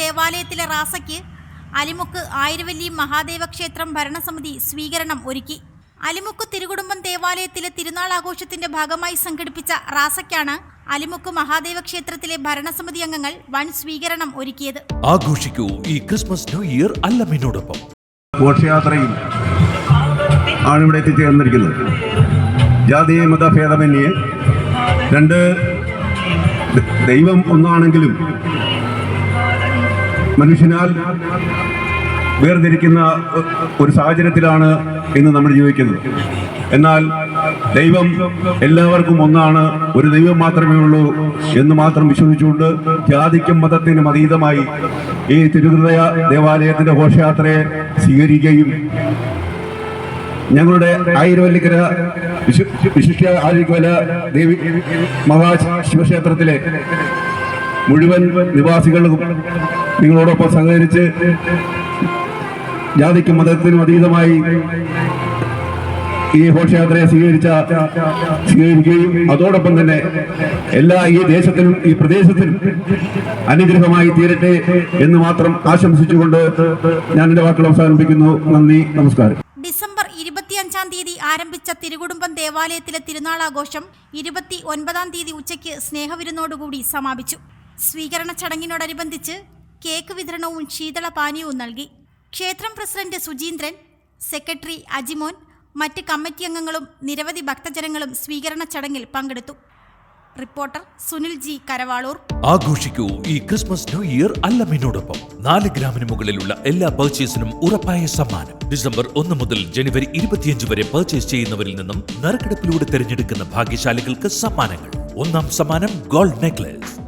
ദേവാലയത്തിലെ റാസയ്ക്ക് അലിമുക്ക് ആയിരവല്ലി മഹാദേവ ക്ഷേത്രം ഭരണസമിതി സ്വീകരണം ഒരുക്കി. അലിമുക്ക് തിരുകുടുംബം ദേവാലയത്തിലെ തിരുനാൾ ആഘോഷത്തിന്റെ ഭാഗമായി സംഘടിപ്പിച്ച റാസയ്ക്കാണ് അലിമുക്ക് മഹാദേവ ക്ഷേത്രത്തിലെ ഭരണസമിതി അംഗങ്ങൾ വൻ സ്വീകരണം ഒരുക്കിയത്. ആഘോഷിക്കൂ ഈ ക്രിസ്മസ് ന്യൂ ഇയർ അല്ലമ്മിനോടൊപ്പം ഘോഷയാത്രയിൽ ആണ് ഇവിടെ എത്തിച്ചേർന്നിരിക്കുന്നത് ജാതി മതഭേദമന്യേ രണ്ട് ദൈവം ഒന്നാണെങ്കിലും മനുഷ്യനാൽ വേർതിരിക്കുന്ന ഒരു സാഹചര്യത്തിലാണ് ഇന്ന് നമ്മൾ ജീവിക്കുന്നത്. എന്നാൽ ദൈവം എല്ലാവർക്കും ഒന്നാണ്. ഒരു ദൈവം മാത്രമേ ഉള്ളൂ എന്ന് മാത്രം വിശ്വസിച്ചുകൊണ്ട് ജാതിക്കും മതത്തിനും അതീതമായി ഈ തിരുഹൃദയ ദേവാലയത്തിന്റെ ഘോഷയാത്രയെ സ്വീകരിക്കുകയും ഞങ്ങളുടെ ആയിരവല്ലിക്കര വിശു- വിശിഷ്ട ആര്യകല ദേവി മഹാ ശിവക്ഷേത്രത്തിലെ മുഴുവൻ നിവാസികളും നിങ്ങളോടൊപ്പം സഹകരിച്ച് ജാതിക്കും മതത്തിനും അതീതമായി ഈ ഘോഷയാത്രയെ സ്വീകരിച്ച സ്വീകരിക്കുകയും അതോടൊപ്പം തന്നെ എല്ലാ ഈ ദേശത്തിനും ഈ പ്രദേശത്തിനും അനുഗ്രഹമായി തീരട്ടെ എന്ന് മാത്രം ആശംസിച്ചുകൊണ്ട് ഞാൻ എന്റെ വാക്കുകൾ അവസാനിപ്പിക്കുന്നു. നന്ദി നമസ്കാരം. ഡിസംബർ ഇരുപത്തിയഞ്ചാം തീയതി ആരംഭിച്ച തിരുകുടുംബം ദേവാലയത്തിലെ തിരുനാളാഘോഷം ഇരുപത്തി ഒൻപതാം തീയതി ഉച്ചയ്ക്ക് സ്നേഹവിരുന്നോടുകൂടി സമാപിച്ചു. സ്വീകരണ ചടങ്ങിനോടനുബന്ധിച്ച് കേക്ക് വിതരണവും ശീതള പാനീയവും നൽകി. ക്ഷേത്രം പ്രസിഡന്റ് സുജീന്ദ്രൻ സെക്രട്ടറി അജിമോൻ മറ്റ് കമ്മിറ്റി അംഗങ്ങളും നിരവധി ഭക്തജനങ്ങളും സ്വീകരണ ചടങ്ങിൽ പങ്കെടുത്തു. Reporter Sunil G Karavalur. ആഘോഷിക്കൂ ഈ ക്രിസ്മസ് ന്യൂ ഇയർ അല്ലമ്മിനോടൊപ്പം നാല് ഗ്രാമിന് മുകളിലുള്ള എല്ലാ പർച്ചേസിനും ഉറപ്പായ സമ്മാനം. ഡിസംബർ ഒന്ന് മുതൽ ജനുവരി ഇരുപത്തിയഞ്ച് വരെ പർച്ചേസ് ചെയ്യുന്നവരിൽ നിന്നും നറുക്കെടുപ്പിലൂടെ തിരഞ്ഞെടുക്കുന്ന ഭാഗ്യശാലികൾക്ക് സമ്മാനങ്ങൾ. ഒന്നാം സമ്മാനം ഗോൾഡ് നെക്ലേസ്.